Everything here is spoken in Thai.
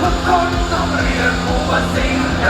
ทุกคนต้องเรียนรู้ว่าสิ่งใด